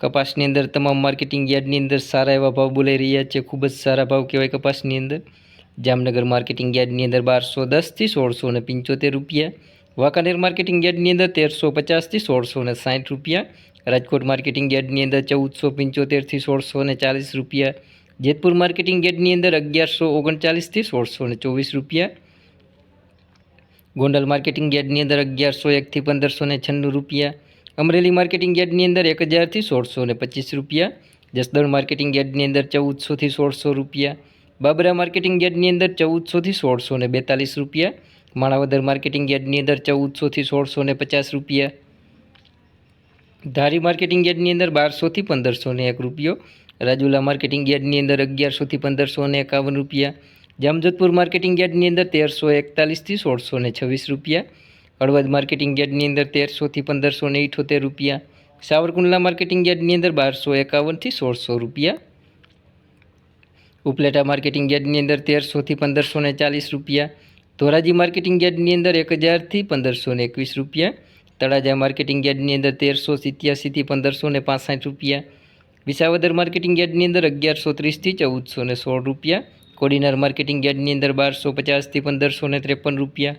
કપાસની અંદર તમામ માર્કેટિંગ યાર્ડની અંદર સારા એવા ભાવ બોલાઈ રહ્યા છે. ખૂબ જ સારા ભાવ કહેવાય કપાસની અંદર. જામનગર માર્કેટિંગ યાર્ડની અંદર બારસો દસથી સોળસો ને પંચોતેર રૂપિયા. વાંકાનેર માર્કેટિંગ યાર્ડની અંદર તેરસો પચાસથી સોળસો ને સાઠ રૂપિયા. રાજકોટ માર્કેટિંગ યાર્ડની અંદર ચૌદસો પંચોતેરથી સોળસો ને ચાલીસ રૂપિયા. જેતપુર માર્કેટિંગ યાર્ડની અંદર અગિયારસો ઓગણચાલીસથી સોળસો ને ચોવીસ રૂપિયા. ગોંડલ માર્કેટિંગ યાર્ડની અંદર અગિયારસો એકથી પંદરસો ને છન્નું રૂપિયા. અમરેલી માર્કેટિંગ યાર્ડની અંદર એક હજારથી સોળસો ને પચીસ રૂપિયા, જસદણ માર્કેટિંગ યાર્ડની અંદર ચૌદસોથી સોળસો રૂપિયા, બાબરા માર્કેટિંગ યાર્ડની અંદર ચૌદસોથી સોળસો ને બેતાલીસ રૂપિયા, માણાવદર માર્કેટિંગ યાર્ડની અંદર ચૌદસોથી સોળસો ને પચાસ રૂપિયા, ધારી માર્કેટિંગ યાર્ડની અંદર બારસોથી પંદરસો ને એક રૂપિયો, રાજુલા માર્કેટિંગ યાર્ડની અંદર અગિયારસોથી પંદરસો ને એકાવન રૂપિયા, જામજોધપુર માર્કેટિંગ યાર્ડની અંદર તેરસો એકતાલીસથી સોળસો ને છવ્વીસ રૂપિયા હળવદ માર્કેટિંગ યાર્ડની અંદર તેરસોથી પંદરસો ને ઇઠોતેર રૂપિયા. સાવરકુંડલા માર્કેટિંગ યાર્ડની અંદર બારસો એકાવનથી સોળસો રૂપિયા. ઉપલેટા માર્કેટિંગ યાર્ડની અંદર તેરસોથી પંદરસો ને ચાલીસ રૂપિયા. ધોરાજી માર્કેટિંગ યાર્ડની અંદર એક હજારથી પંદરસો ને એકવીસ રૂપિયા. તળાજા માર્કેટિંગ યાર્ડની અંદર તેરસો સિત્યાસીથી પંદરસો ને પાસઠ રૂપિયા. વિસાવદર માર્કેટિંગ યાર્ડની અંદર અગિયારસો ત્રીસથી ચૌદસો ને સોળ રૂપિયા. કોડીનાર માર્કેટિંગ યાર્ડની અંદર બારસો પચાસથી પંદરસો ને ત્રેપન રૂપિયા.